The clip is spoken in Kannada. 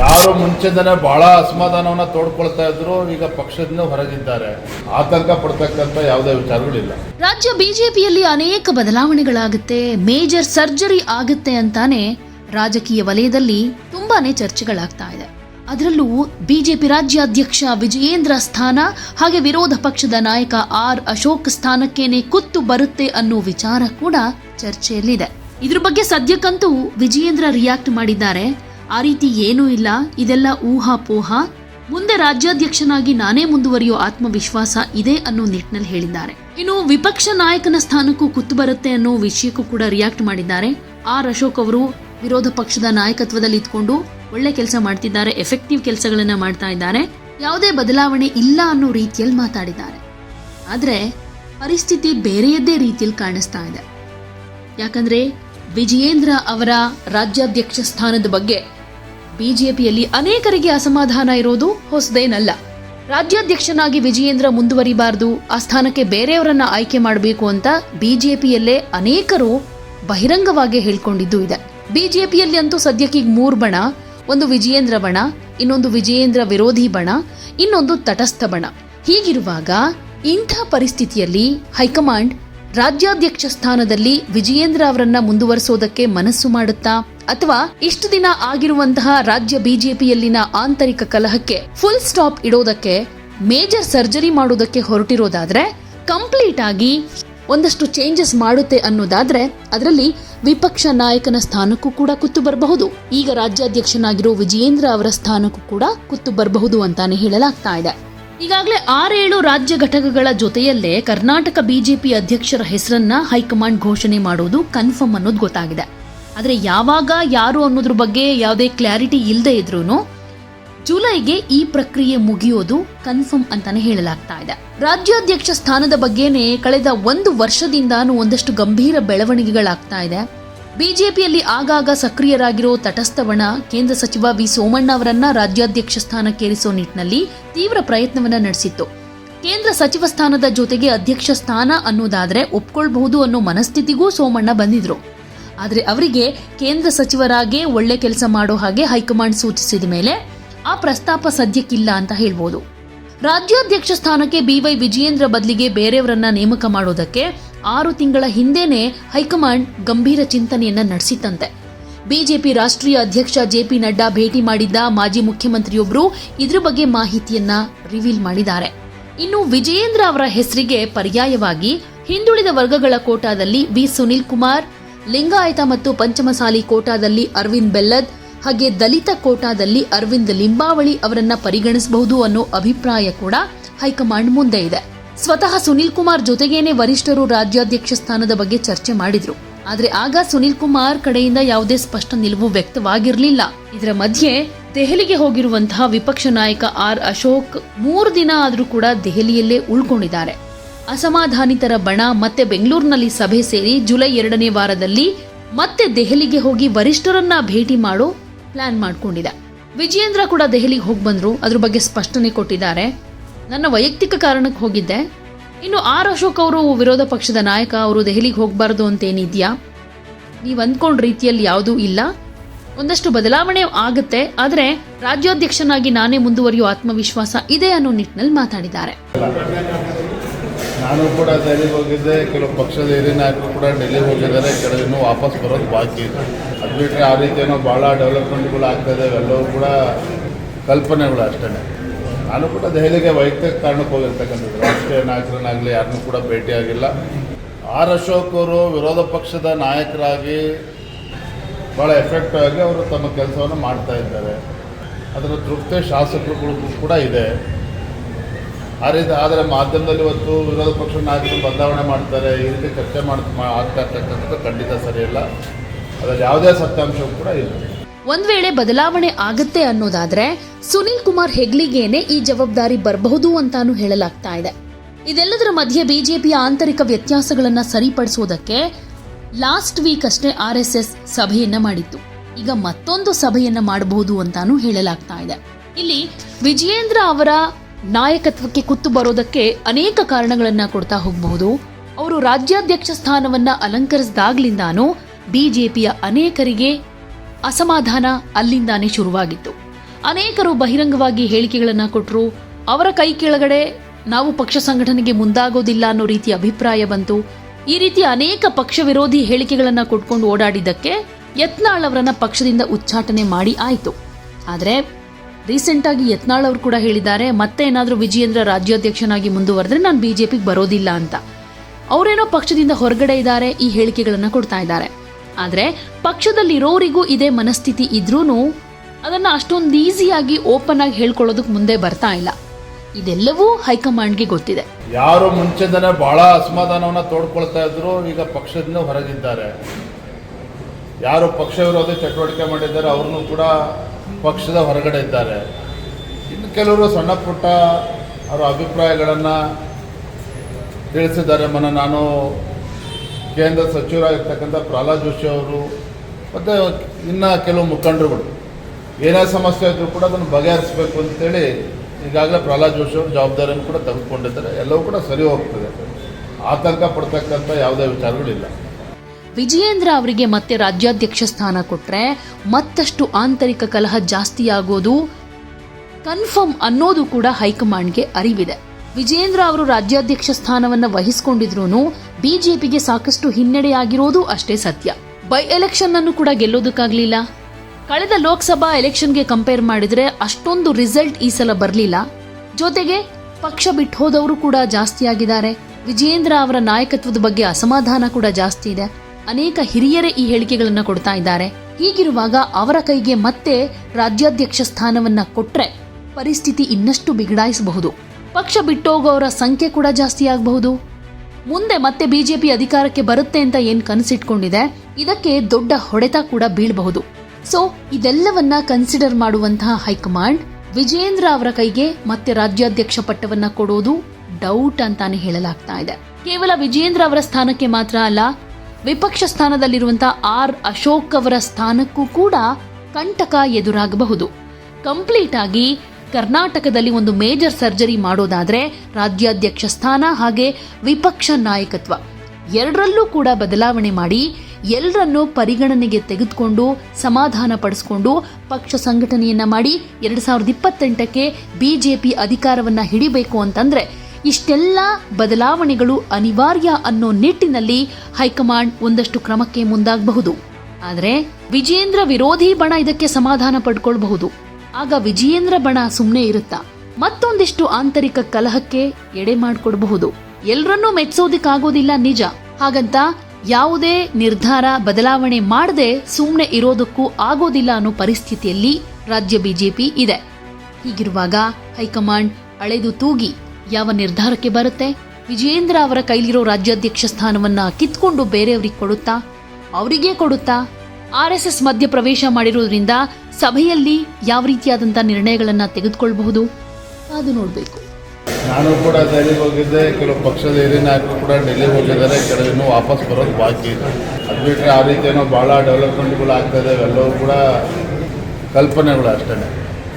ಯಾರು ಮುಂಚೆದನೆ ಬಹಳ ಅಸಮಾಧಾನವನ್ನ ತೋಡ್ಕೊಳ್ತಾ ಇದ್ರು, ಈಗ ಪಕ್ಷದಿಂದ ಹೊರಗಿದ್ದಾರೆ. ಆತಂಕ ಪಡ್ತಕ್ಕಂಥ ಯಾವುದೇ ವಿಚಾರಗಳಿಲ್ಲ. ರಾಜ್ಯ ಬಿಜೆಪಿಯಲ್ಲಿ ಅನೇಕ ಬದಲಾವಣೆಗಳಾಗುತ್ತೆ, ಮೇಜರ್ ಸರ್ಜರಿ ಆಗುತ್ತೆ ಅಂತಾನೆ ರಾಜಕೀಯ ವಲಯದಲ್ಲಿ ತುಂಬಾನೇ ಚರ್ಚೆಗಳಾಗ್ತಾ ಇದೆ. ಅದರಲ್ಲೂ ಬಿಜೆಪಿ ರಾಜ್ಯಾಧ್ಯಕ್ಷ ವಿಜಯೇಂದ್ರ ಸ್ಥಾನ, ಹಾಗೆ ವಿರೋಧ ಪಕ್ಷದ ನಾಯಕ ಆರ್ ಅಶೋಕ್ ಸ್ಥಾನಕ್ಕೇನೆ ಕುತ್ತು ಬರುತ್ತೆ ಅನ್ನೋ ವಿಚಾರ ಕೂಡ ಚರ್ಚೆಯಲ್ಲಿದೆ. ಇದ್ರ ಬಗ್ಗೆ ಸದ್ಯಕ್ಕಂತೂ ವಿಜಯೇಂದ್ರ ರಿಯಾಕ್ಟ್ ಮಾಡಿದ್ದಾರೆ. ಆ ರೀತಿ ಏನೂ ಇಲ್ಲ, ಇದೆಲ್ಲ ಊಹಾಪೋಹ ಮುಂದೆ ರಾಜ್ಯಾಧ್ಯಕ್ಷನಾಗಿ ನಾನೇ ಮುಂದುವರಿಯೋ ಆತ್ಮವಿಶ್ವಾಸ ಇದೆ ಅನ್ನೋ ನಿಟ್ಟಿನಲ್ಲಿ ಹೇಳಿದ್ದಾರೆ. ಇನ್ನು ವಿಪಕ್ಷ ನಾಯಕನ ಸ್ಥಾನಕ್ಕೂ ಕುತ್ತು ಬರುತ್ತೆ ಅನ್ನೋ ವಿಷಯಕ್ಕೂ ಕೂಡ ರಿಯಾಕ್ಟ್ ಮಾಡಿದ್ದಾರೆ. ಆರ್ ಅಶೋಕ್ ಅವರು ವಿರೋಧ ಪಕ್ಷದ ನಾಯಕತ್ವದಲ್ಲಿ ಇದ್ಕೊಂಡು ಒಳ್ಳೆ ಕೆಲಸ ಮಾಡ್ತಿದ್ದಾರೆ, ಎಫೆಕ್ಟಿವ್ ಕೆಲಸಗಳನ್ನ ಮಾಡ್ತಾ ಇದ್ದಾರೆ. ಯಾವುದೇ ಬದಲಾವಣೆ ಇಲ್ಲ ಅನ್ನೋ ರೀತಿಯಲ್ಲಿ ಮಾತಾಡಿದ್ದಾರೆ. ಆದರೆ ಪರಿಸ್ಥಿತಿ ಬೇರೆಯದ್ದೇ ರೀತಿಯಲ್ಲಿ ಕಾಣಿಸ್ತಾ ಇದೆ. ಯಾಕಂದ್ರೆ ವಿಜಯೇಂದ್ರ ಅವರ ರಾಜ್ಯಾಧ್ಯಕ್ಷ ಸ್ಥಾನದ ಬಗ್ಗೆ ಬಿಜೆಪಿಯಲ್ಲಿ ಅನೇಕರಿಗೆ ಅಸಮಾಧಾನ ಇರೋದು ಹೊಸದೇನಲ್ಲ. ರಾಜ್ಯಾಧ್ಯಕ್ಷನಾಗಿ ವಿಜಯೇಂದ್ರ ಮುಂದುವರಿಬಾರದು, ಆ ಸ್ಥಾನಕ್ಕೆ ಬೇರೆಯವರನ್ನ ಆಯ್ಕೆ ಮಾಡಬೇಕು ಅಂತ ಬಿಜೆಪಿಯಲ್ಲೇ ಅನೇಕರು ಬಹಿರಂಗವಾಗಿ ಹೇಳ್ಕೊಂಡಿದ್ದು ಇದೆ. ಬಿಜೆಪಿಯಲ್ಲಿ ಅಂತೂ ಸದ್ಯಕ್ಕೆ ಈಗ ಮೂರು ಬಣ, ಒಂದು ವಿಜಯೇಂದ್ರ ಬಣ, ಇನ್ನೊಂದು ವಿಜಯೇಂದ್ರ ವಿರೋಧಿ ಬಣ, ಇನ್ನೊಂದು ತಟಸ್ಥ ಬಣ. ಹೀಗಿರುವಾಗ ಇಂಥ ಪರಿಸ್ಥಿತಿಯಲ್ಲಿ ಹೈಕಮಾಂಡ್ ರಾಜ್ಯಾಧ್ಯಕ್ಷ ಸ್ಥಾನದಲ್ಲಿ ವಿಜಯೇಂದ್ರ ಅವರನ್ನ ಮುಂದುವರಿಸೋದಕ್ಕೆ ಮನಸ್ಸು ಮಾಡುತ್ತಾ? ಅಥವಾ ಇಷ್ಟು ದಿನ ಆಗಿರುವಂತಹ ರಾಜ್ಯ ಬಿಜೆಪಿಯಲ್ಲಿನ ಆಂತರಿಕ ಕಲಹಕ್ಕೆ ಫುಲ್ ಸ್ಟಾಪ್ ಇಡೋದಕ್ಕೆ ಮೇಜರ್ ಸರ್ಜರಿ ಮಾಡೋದಕ್ಕೆ ಹೊರಟಿರೋದಾದ್ರೆ ಕಂಪ್ಲೀಟ್ ಆಗಿ ಒಂದಷ್ಟು ಚೇಂಜಸ್ ಮಾಡುತ್ತೆ ಅನ್ನೋದಾದ್ರೆ ಅದರಲ್ಲಿ ವಿಪಕ್ಷ ನಾಯಕನ ಸ್ಥಾನಕ್ಕೂ ಕೂಡ ಕುತ್ತು ಬರಬಹುದು. ಈಗ ರಾಜ್ಯಾಧ್ಯಕ್ಷನಾಗಿರೋ ವಿಜಯೇಂದ್ರ ಅವರ ಸ್ಥಾನಕ್ಕೂ ಕೂಡ ಕುತ್ತು ಬರಬಹುದು ಅಂತಾನೆ ಹೇಳಲಾಗ್ತಾ ಇದೆ. ಈಗಾಗಲೇ ಆರೇಳು ರಾಜ್ಯ ಘಟಕಗಳ ಜೊತೆಯಲ್ಲೇ ಕರ್ನಾಟಕ ಬಿಜೆಪಿ ಅಧ್ಯಕ್ಷರ ಹೆಸರನ್ನ ಹೈಕಮಾಂಡ್ ಘೋಷಣೆ ಮಾಡೋದು ಕನ್ಫರ್ಮ್ ಅನ್ನೋದು ಗೊತ್ತಾಗಿದೆ. ಆದ್ರೆ ಯಾವಾಗ, ಯಾರು ಅನ್ನೋದ್ರ ಬಗ್ಗೆ ಯಾವುದೇ ಕ್ಲಾರಿಟಿ ಇಲ್ಲದೆ ಇದ್ರೂನು ಜುಲೈಗೆ ಈ ಪ್ರಕ್ರಿಯೆ ಮುಗಿಯೋದು ಕನ್ಫರ್ಮ್ ಅಂತಾನೆ ಹೇಳಲಾಗ್ತಾ ಇದೆ. ರಾಜ್ಯಾಧ್ಯಕ್ಷ ಸ್ಥಾನದ ಬಗ್ಗೆನೇ ಕಳೆದ ಒಂದು ವರ್ಷದಿಂದಾನು ಒಂದಷ್ಟು ಗಂಭೀರ ಬೆಳವಣಿಗೆಗಳಾಗ್ತಾ ಇದೆ. ಬಿಜೆಪಿಯಲ್ಲಿ ಆಗಾಗ ಸಕ್ರಿಯರಾಗಿರೋ ತಟಸ್ಥವಣ ಕೇಂದ್ರ ಸಚಿವ ವಿ ಸೋಮಣ್ಣ ಅವರನ್ನ ರಾಜ್ಯಾಧ್ಯಕ್ಷ ಸ್ಥಾನಕ್ಕೇರಿಸೋ ನಿಟ್ಟಿನಲ್ಲಿ ತೀವ್ರ ಪ್ರಯತ್ನವನ್ನ ನಡೆಸಿತ್ತು. ಕೇಂದ್ರ ಸಚಿವ ಸ್ಥಾನದ ಜೊತೆಗೆ ಅಧ್ಯಕ್ಷ ಸ್ಥಾನ ಅನ್ನೋದಾದ್ರೆ ಒಪ್ಕೊಳ್ಬಹುದು ಅನ್ನೋ ಮನಸ್ಥಿತಿಗೂ ಸೋಮಣ್ಣ ಬಂದಿದ್ರು. ಆದ್ರೆ ಅವರಿಗೆ ಕೇಂದ್ರ ಸಚಿವರಾಗೇ ಒಳ್ಳೆ ಕೆಲಸ ಮಾಡೋ ಹಾಗೆ ಹೈಕಮಾಂಡ್ ಸೂಚಿಸಿದ ಮೇಲೆ ಆ ಪ್ರಸ್ತಾಪ ಸದ್ಯಕ್ಕಿಲ್ಲ ಅಂತ ಹೇಳ್ಬೋದು. ರಾಜ್ಯಾಧ್ಯಕ್ಷ ಸ್ಥಾನಕ್ಕೆ ಬಿವೈ ವಿಜಯೇಂದ್ರ ಬದಲಿಗೆ ಬೇರೆಯವರನ್ನ ನೇಮಕ ಮಾಡೋದಕ್ಕೆ ಆರು ತಿಂಗಳ ಹಿಂದೆನೆ ಹೈಕಮಾಂಡ್ ಗಂಭೀರ ಚಿಂತನೆಯನ್ನ ನಡೆಸಿತ್ತಂತೆ. ಬಿಜೆಪಿ ರಾಷ್ಟ್ರೀಯ ಅಧ್ಯಕ್ಷ ಜೆ ಪಿ ನಡ್ಡಾ ಭೇಟಿ ಮಾಡಿದ್ದ ಮಾಜಿ ಮುಖ್ಯಮಂತ್ರಿಯೊಬ್ಬರು ಇದ್ರ ಬಗ್ಗೆ ಮಾಹಿತಿಯನ್ನ ರಿವೀಲ್ ಮಾಡಿದ್ದಾರೆ. ಇನ್ನು ವಿಜಯೇಂದ್ರ ಅವರ ಹೆಸರಿಗೆ ಪರ್ಯಾಯವಾಗಿ ಹಿಂದುಳಿದ ವರ್ಗಗಳ ಕೋಟಾದಲ್ಲಿ ವಿ ಸುನೀಲ್ ಕುಮಾರ್ ಲಿಂಗಾಯತ ಮತ್ತು ಪಂಚಮಸಾಲಿ ಕೋಟಾದಲ್ಲಿ ಅರವಿಂದ್ ಬೆಲ್ಲದ್, ಹಾಗೆ ದಲಿತ ಕೋಟಾದಲ್ಲಿ ಅರವಿಂದ್ ಲಿಂಬಾವಳಿ ಅವರನ್ನ ಪರಿಗಣಿಸಬಹುದು ಅನ್ನೋ ಅಭಿಪ್ರಾಯ ಕೂಡ ಹೈಕಮಾಂಡ್ ಮುಂದೆ ಇದೆ. ಸ್ವತಃ ಸುನಿಲ್ ಕುಮಾರ್ ಜೊತೆಗೇನೆ ವರಿಷ್ಠರು ರಾಜ್ಯಾಧ್ಯಕ್ಷ ಸ್ಥಾನದ ಬಗ್ಗೆ ಚರ್ಚೆ ಮಾಡಿದ್ರು. ಆದ್ರೆ ಆಗ ಸುನಿಲ್ ಕುಮಾರ್ ಕಡೆಯಿಂದ ಯಾವುದೇ ಸ್ಪಷ್ಟ ನಿಲುವು ವ್ಯಕ್ತವಾಗಿರಲಿಲ್ಲ. ಇದರ ಮಧ್ಯೆ ದೆಹಲಿಗೆ ಹೋಗಿರುವಂತಹ ವಿಪಕ್ಷ ನಾಯಕ ಆರ್ ಅಶೋಕ್ ಮೂರು ದಿನ ಆದರೂ ಕೂಡ ದೆಹಲಿಯಲ್ಲೇ ಉಳ್ಕೊಂಡಿದ್ದಾರೆ. ಅಸಮಾಧಾನಿತರ ಬಣ ಮತ್ತೆ ಬೆಂಗಳೂರಿನಲ್ಲಿ ಸಭೆ ಸೇರಿ ಜುಲೈ ಎರಡನೇ ವಾರದಲ್ಲಿ ಮತ್ತೆ ದೆಹಲಿಗೆ ಹೋಗಿ ವರಿಷ್ಠರನ್ನ ಭೇಟಿ ಮಾಡೋ ಪ್ಲಾನ್ ಮಾಡಿಕೊಂಡಿದೆ. ವಿಜಯೇಂದ್ರ ಕೂಡ ದೆಹಲಿಗೆ ಹೋಗಿ ಬಂದರು. ಅದ್ರ ಬಗ್ಗೆ ಸ್ಪಷ್ಟನೆ ಕೊಟ್ಟಿದ್ದಾರೆ. ನನ್ನ ವೈಯಕ್ತಿಕ ಕಾರಣಕ್ಕೆ ಹೋಗಿದ್ದೆ. ಇನ್ನು ಆರ್ ಅಶೋಕ್ ಅವರು ವಿರೋಧ ಪಕ್ಷದ ನಾಯಕ, ಅವರು ದೆಹಲಿಗೆ ಹೋಗಬಾರ್ದು ಅಂತೇನಿದೆಯಾ? ನೀವು ಅಂದ್ಕೊಂಡ ರೀತಿಯಲ್ಲಿ ಯಾವುದೂ ಇಲ್ಲ. ಒಂದಷ್ಟು ಬದಲಾವಣೆ ಆಗುತ್ತೆ. ಆದರೆ ರಾಜ್ಯಾಧ್ಯಕ್ಷನಾಗಿ ನಾನೇ ಮುಂದುವರಿಯೋ ಆತ್ಮವಿಶ್ವಾಸ ಇದೆ ಅನ್ನೋ ನಿಟ್ಟಿನಲ್ಲಿ ಮಾತಾಡಿದ್ದಾರೆ. ನಾನು ಕೂಡ ದೆಹಲಿಗೆ ಹೋಗಿದ್ದೆ, ಕೆಲವು ಪಕ್ಷದ ಹಿರಿಯ ನಾಯಕರು ಕೂಡ ಡೆಲ್ಲಿಗೆ ಹೋಗಿದ್ದಾರೆ ಕೆಲವು ಇನ್ನೂ ವಾಪಸ್ ಬರೋದು ಬಾಕಿ ಅದು ಬಿಟ್ಟರೆ ಆ ರೀತಿ ಏನೋ ಭಾಳ ಡೆವಲಪ್ಮೆಂಟ್ಗಳು ಆಗ್ತಾಯಿದೆ ಅವೆಲ್ಲವೂ ಕೂಡ ಕಲ್ಪನೆಗಳು ಅಷ್ಟೇ ನಾನು ಕೂಡ ದೆಹಲಿಗೆ ವೈಯಕ್ತಿಕ ಕಾರಣಕ್ಕೆ ಹೋಗಿರ್ತಕ್ಕಂಥದ್ದು. ರಾಷ್ಟ್ರೀಯ ನಾಯಕರನ್ನಾಗಲಿ ಯಾರನ್ನೂ ಕೂಡ ಭೇಟಿಯಾಗಿಲ್ಲ ಆರ್ ಅಶೋಕ್ ವಿರೋಧ ಪಕ್ಷದ ನಾಯಕರಾಗಿ ಭಾಳ ಎಫೆಕ್ಟಿವ್ ಆಗಿ ಅವರು ತಮ್ಮ ಕೆಲಸವನ್ನು ಮಾಡ್ತಾ ಇದ್ದಾರೆ. ಅದರ ತೃಪ್ತಿ ಶಾಸಕರುಗಳಿಗೂ ಕೂಡ ಇದೆ. ಆ ರೀತಿ ಆದರೆ ಮಾಧ್ಯಮದಲ್ಲಿ ಇವತ್ತು ವಿರೋಧ ಪಕ್ಷ ನಾಯಕರು ಬದಲಾವಣೆ ಮಾಡ್ತಾರೆ, ಈ ರೀತಿ ಚರ್ಚೆ ಮಾಡ್, ಮಾ- ಆಗ್ತಾ ಇರ್ತಕ್ಕಂಥದ್ದು ಖಂಡಿತ ಸರಿಯಲ್ಲ ಅದರಲ್ಲಿ ಯಾವುದೇ ಸತ್ಯಾಂಶವೂ ಕೂಡ ಇಲ್ಲ. ಒಂದ್ ವೇಳೆ ಬದಲಾವಣೆ ಆಗತ್ತೆ ಅನ್ನೋದಾದ್ರೆ ಸುನಿಲ್ ಕುಮಾರ್ ಹೆಗ್ಲಿಗೇನೆ ಈ ಜವಾಬ್ದಾರಿ ಬರಬಹುದು ಅಂತಾನು ಹೇಳಲಾಗ್ತಾ ಇದೆ. ಇದೆಲ್ಲದರ ಮಧ್ಯೆ ಬಿಜೆಪಿಯ ಆಂತರಿಕ ವ್ಯತ್ಯಾಸಗಳನ್ನ ಸರಿಪಡಿಸೋದಕ್ಕೆ ಲಾಸ್ಟ್ ವೀಕ್ ಅಷ್ಟೇ ಆರ್ ಎಸ್ ಎಸ್ ಸಭೆಯನ್ನ ಮಾಡಿತ್ತು. ಈಗ ಮತ್ತೊಂದು ಸಭೆಯನ್ನ ಮಾಡಬಹುದು ಅಂತಾನು ಹೇಳಲಾಗ್ತಾ ಇದೆ. ಇಲ್ಲಿ ವಿಜಯೇಂದ್ರ ಅವರ ನಾಯಕತ್ವಕ್ಕೆ ಕುತ್ತು ಬರೋದಕ್ಕೆ ಅನೇಕ ಕಾರಣಗಳನ್ನ ಕೊಡ್ತಾ ಹೋಗಬಹುದು. ಅವರು ರಾಜ್ಯಾಧ್ಯಕ್ಷ ಸ್ಥಾನವನ್ನ ಅಲಂಕರಿಸಿದಾಗ್ಲಿಂದಾನು ಬಿಜೆಪಿಯ ಅನೇಕರಿಗೆ ಅಸಮಾಧಾನ ಅಲ್ಲಿಂದಾನೇ ಶುರುವಾಗಿತ್ತು. ಅನೇಕರು ಬಹಿರಂಗವಾಗಿ ಹೇಳಿಕೆಗಳನ್ನು ಕೊಟ್ಟರು ಅವರ ಕೈ ಕೆಳಗಡೆ ನಾವು ಪಕ್ಷ ಸಂಘಟನೆಗೆ ಮುಂದಾಗೋದಿಲ್ಲ ಅನ್ನೋ ರೀತಿಯ ಅಭಿಪ್ರಾಯ ಬಂತು. ಈ ರೀತಿ ಅನೇಕ ಪಕ್ಷ ವಿರೋಧಿ ಹೇಳಿಕೆಗಳನ್ನು ಕೊಟ್ಕೊಂಡು ಓಡಾಡಿದ್ದಕ್ಕೆ ಯತ್ನಾಳ್ ಅವರನ್ನ ಪಕ್ಷದಿಂದ ಉಚ್ಚಾಟನೆ ಮಾಡಿ ಆಯಿತು. ಆದರೆ ರೀಸೆಂಟ್ ಆಗಿ ಯತ್ನಾಳ್ ಅವರು ಕೂಡ ಹೇಳಿದ್ದಾರೆ, ಮತ್ತೆ ಏನಾದರೂ ವಿಜಯೇಂದ್ರ ರಾಜ್ಯಾಧ್ಯಕ್ಷನಾಗಿ ಮುಂದುವರೆದ್ರೆ ನಾನು ಬಿಜೆಪಿಗೆ ಬರೋದಿಲ್ಲ ಅಂತ. ಅವರೇನೋ ಪಕ್ಷದಿಂದ ಹೊರಗಡೆ ಇದ್ದಾರೆ, ಈ ಹೇಳಿಕೆಗಳನ್ನು ಕೊಡ್ತಾ ಇದ್ದಾರೆ. ಆದರೆ ಪಕ್ಷದಲ್ಲಿರೋರಿಗೂ ಇದೇ ಮನಸ್ಥಿತಿ ಇದ್ರೂ ಅದನ್ನು ಅಷ್ಟೊಂದು ಈಸಿಯಾಗಿ ಓಪನ್ ಆಗಿ ಹೇಳ್ಕೊಳ್ಳೋದಕ್ಕೆ ಮುಂದೆ ಬರ್ತಾ ಇಲ್ಲ. ಇದೆಲ್ಲವೂ ಹೈಕಮಾಂಡ್ಗೆ ಗೊತ್ತಿದೆ. ಯಾರು ಮುಂಚೆನೇ ಬಹಳ ಅಸಮಾಧಾನವನ್ನು ತೋಡ್ಕೊಳ್ತಾ ಇದ್ರು, ಈಗ ಪಕ್ಷದಿಂದ ಹೊರಗಿದ್ದಾರೆ. ಯಾರು ಪಕ್ಷ ವಿರೋಧಿ ಚಟುವಟಿಕೆ ಮಾಡಿದ್ದಾರೆ, ಅವ್ರನ್ನೂ ಕೂಡ ಪಕ್ಷದ ಹೊರಗಡೆ ಇದ್ದಾರೆ. ಇನ್ನು ಕೆಲವರು ಸಣ್ಣ ಪುಟ್ಟ ಅವರ ಅಭಿಪ್ರಾಯಗಳನ್ನು ತಿಳಿಸಿದ್ದಾರೆ. ಮೊನ್ನೆ ನಾನು ಕೇಂದ್ರ ಸಚಿವರಾಗಿರ್ತಕ್ಕಂಥ ಪ್ರಹ್ಲಾದ್ ಜೋಶಿ ಅವರು, ಮತ್ತು ಇನ್ನು ಕೆಲವು ಮುಖಂಡರುಗಳು, ಏನೇ ಸಮಸ್ಯೆ ಇದ್ದರೂ ಕೂಡ ಅದನ್ನು ಬಗೆಹರಿಸಬೇಕು ಅಂತೇಳಿ ಈಗಾಗಲೇ ಪ್ರಹ್ಲಾದ್ ಜೋಶಿ ಅವರು ಜವಾಬ್ದಾರಿಯನ್ನು ಕೂಡ ತೆಗೆದುಕೊಂಡಿದ್ದಾರೆ. ಎಲ್ಲವೂ ಕೂಡ ಸರಿ ಹೋಗ್ತದೆ. ಆತಂಕ ಪಡ್ತಕ್ಕಂಥ ಯಾವುದೇ ವಿಚಾರಗಳಿಲ್ಲ. ವಿಜಯೇಂದ್ರ ಅವರಿಗೆ ಮತ್ತೆ ರಾಜ್ಯಾಧ್ಯಕ್ಷ ಸ್ಥಾನ ಕೊಟ್ರೆ ಮತ್ತಷ್ಟು ಆಂತರಿಕ ಕಲಹ ಜಾಸ್ತಿ ಆಗೋದು ಕನ್ಫರ್ಮ್ ಅನ್ನೋದು ಕೂಡ ಹೈಕಮಾಂಡ್ಗೆ ಅರಿವಿದೆ. ವಿಜೇಂದ್ರ ಅವರು ರಾಜ್ಯಾಧ್ಯಕ್ಷ ಸ್ಥಾನವನ್ನ ವಹಿಸಿಕೊಂಡಿದ್ರು ಬಿಜೆಪಿಗೆ ಸಾಕಷ್ಟು ಹಿನ್ನಡೆಯಾಗಿರೋದು ಅಷ್ಟೇ ಸತ್ಯ. ಬೈ ಎಲೆಕ್ಷನ್ ಅನ್ನು ಕೂಡ ಗೆಲ್ಲೋದಕ್ಕಾಗ್ಲಿಲ್ಲ. ಕಳೆದ ಲೋಕಸಭಾ ಎಲೆಕ್ಷನ್ಗೆ ಕಂಪೇರ್ ಮಾಡಿದ್ರೆ ಅಷ್ಟೊಂದು ರಿಸಲ್ಟ್ ಈ ಸಲ ಬರಲಿಲ್ಲ. ಜೊತೆಗೆ ಪಕ್ಷ ಬಿಟ್ಟು ಕೂಡ ಜಾಸ್ತಿ ಆಗಿದ್ದಾರೆ ವಿಜೇಂದ್ರ ಅವರ ನಾಯಕತ್ವದ ಬಗ್ಗೆ ಅಸಮಾಧಾನ ಕೂಡ ಜಾಸ್ತಿ ಇದೆ. ಅನೇಕ ಹಿರಿಯರೇ ಈ ಹೇಳಿಕೆಗಳನ್ನು ಕೊಡ್ತಾ ಇದ್ದಾರೆ. ಹೀಗಿರುವಾಗ ಅವರ ಕೈಗೆ ಮತ್ತೆ ರಾಜ್ಯಾಧ್ಯಕ್ಷ ಸ್ಥಾನವನ್ನ ಕೊಟ್ರೆ ಪರಿಸ್ಥಿತಿ ಇನ್ನಷ್ಟು ಬಿಗಡಾಯಿಸಬಹುದು. ಪಕ್ಷ ಬಿಟ್ಟೋಗೋರ ಸಂಖ್ಯೆ ಕೂಡ ಜಾಸ್ತಿ ಆಗಬಹುದು. ಮುಂದೆ ಮತ್ತೆ ಬಿಜೆಪಿ ಅಧಿಕಾರಕ್ಕೆ ಬರುತ್ತೆ ಅಂತ ಏನ್ ಕನಸಿಟ್ಕೊಂಡಿದೆ, ಇದಕ್ಕೆ ದೊಡ್ಡ ಹೊಡೆತ ಕೂಡ ಬೀಳಬಹುದು. ಸೊ ಇದೆಲ್ಲವನ್ನ ಕನ್ಸಿಡರ್ ಮಾಡುವಂತಹ ಹೈಕಮಾಂಡ್ ವಿಜೇಂದ್ರ ಅವರ ಕೈಗೆ ಮತ್ತೆ ರಾಜ್ಯಾಧ್ಯಕ್ಷ ಪಟ್ಟವನ್ನ ಕೊಡೋದು ಡೌಟ್ ಅಂತಾನೆ ಹೇಳಲಾಗ್ತಾ ಇದೆ. ಕೇವಲ ವಿಜೇಂದ್ರ ಅವರ ಸ್ಥಾನಕ್ಕೆ ಮಾತ್ರ ಅಲ್ಲ ವಿಪಕ್ಷ ಸ್ಥಾನದಲ್ಲಿರುವಂತಹ ಆರ್ ಅಶೋಕ್ ಅವರ ಸ್ಥಾನಕ್ಕೂ ಕೂಡ ಕಂಟಕ ಎದುರಾಗಬಹುದು. ಕಂಪ್ಲೀಟ್ ಆಗಿ ಕರ್ನಾಟಕದಲ್ಲಿ ಒಂದು ಮೇಜರ್ ಸರ್ಜರಿ ಮಾಡೋದಾದ್ರೆ ರಾಜ್ಯಾಧ್ಯಕ್ಷ ಸ್ಥಾನ ಹಾಗೆ ವಿಪಕ್ಷ ನಾಯಕತ್ವ. ಎರಡರಲ್ಲೂ ಕೂಡ ಬದಲಾವಣೆ ಮಾಡಿ ಎಲ್ಲರನ್ನೂ ಪರಿಗಣನೆಗೆ ತೆಗೆದುಕೊಂಡು ಸಮಾಧಾನ ಪಡಿಸ್ಕೊಂಡು ಪಕ್ಷ ಸಂಘಟನೆಯನ್ನ ಮಾಡಿ ಎರಡ್ ಸಾವಿರದ ಇಪ್ಪತ್ತೆಂಟಕ್ಕೆ ಬಿಜೆಪಿ ಅಧಿಕಾರವನ್ನ ಹಿಡಿಬೇಕು ಅಂತಂದ್ರೆ ಇಷ್ಟೆಲ್ಲ ಬದಲಾವಣೆಗಳು ಅನಿವಾರ್ಯ ಅನ್ನೋ ನಿಟ್ಟಿನಲ್ಲಿ ಹೈಕಮಾಂಡ್ ಒಂದಷ್ಟು ಕ್ರಮಕ್ಕೆ ಮುಂದಾಗಬಹುದು. ಆದರೆ ವಿಜೇಂದ್ರ ವಿರೋಧಿ ಬಣ ಇದಕ್ಕೆ ಸಮಾಧಾನ ಪಡ್ಕೊಳ್ಬಹುದು. ಆಗ ವಿಜಯೇಂದ್ರ ಬಣ ಸುಮ್ಮನೆ ಇರುತ್ತಾ. ಮತ್ತೊಂದಿಷ್ಟು ಆಂತರಿಕ ಕಲಹಕ್ಕೆ ಎಡೆ ಮಾಡಿಕೊಡಬಹುದು. ಎಲ್ಲರನ್ನೂ ಮೆಚ್ಚೋದಿಕ್ಕಾಗೋದಿಲ್ಲ ನಿಜ. ಹಾಗಂತ ಯಾವುದೇ ನಿರ್ಧಾರ, ಬದಲಾವಣೆ ಮಾಡದೆ ಸುಮ್ಮನೆ ಇರೋದಕ್ಕೂ ಆಗೋದಿಲ್ಲ ಅನ್ನೋ ಪರಿಸ್ಥಿತಿಯಲ್ಲಿ ರಾಜ್ಯ ಬಿಜೆಪಿ ಇದೆ. ಹೀಗಿರುವಾಗ ಹೈಕಮಾಂಡ್ ಅಳೆದು ತೂಗಿ ಯಾವ ನಿರ್ಧಾರಕ್ಕೆ ಬರುತ್ತೆ? ವಿಜಯೇಂದ್ರ ಅವರ ಕೈಲಿರೋ ರಾಜ್ಯಾಧ್ಯಕ್ಷ ಸ್ಥಾನವನ್ನ ಕಿತ್ಕೊಂಡು ಬೇರೆಯವ್ರಿಗೆ ಕೊಡುತ್ತಾ? ಅವರಿಗೇ ಕೊಡುತ್ತಾ? ಆರ್ ಎಸ್ ಎಸ್ ಮಧ್ಯ ಪ್ರವೇಶ ಮಾಡಿರೋದ್ರಿಂದ ಸಭೆಯಲ್ಲಿ ಯಾವ ರೀತಿಯಾದಂತಹ ನಿರ್ಣಯಗಳನ್ನ ತೆಗೆದುಕೊಳ್ಬಹುದು? ಅದು ನೋಡಬೇಕು. ನಾನು ಕೂಡ ದೆಹಲಿಗೆ ಹೋಗಿದ್ದೆ, ಕೆಲವು ಪಕ್ಷದ ಹಿರಿಯ ನಾಯಕರು ಕೂಡ ಡೆಲ್ಲಿಗೆ ಹೋಗಿದ್ದಾರೆ, ಕೆಲವು ಇನ್ನೂ ವಾಪಸ್ ಬರೋದು ಬಾಕಿ ಅದು ಬಿಟ್ಟರೆ ಆ ರೀತಿ ಏನೋ ಭಾಳ ಡೆವಲಪ್ಮೆಂಟ್ಗಳು ಆಗ್ತಾ ಇದ್ದಾವೆ ಎಲ್ಲವೂ ಕೂಡ ಕಲ್ಪನೆಗಳು ಅಷ್ಟೇ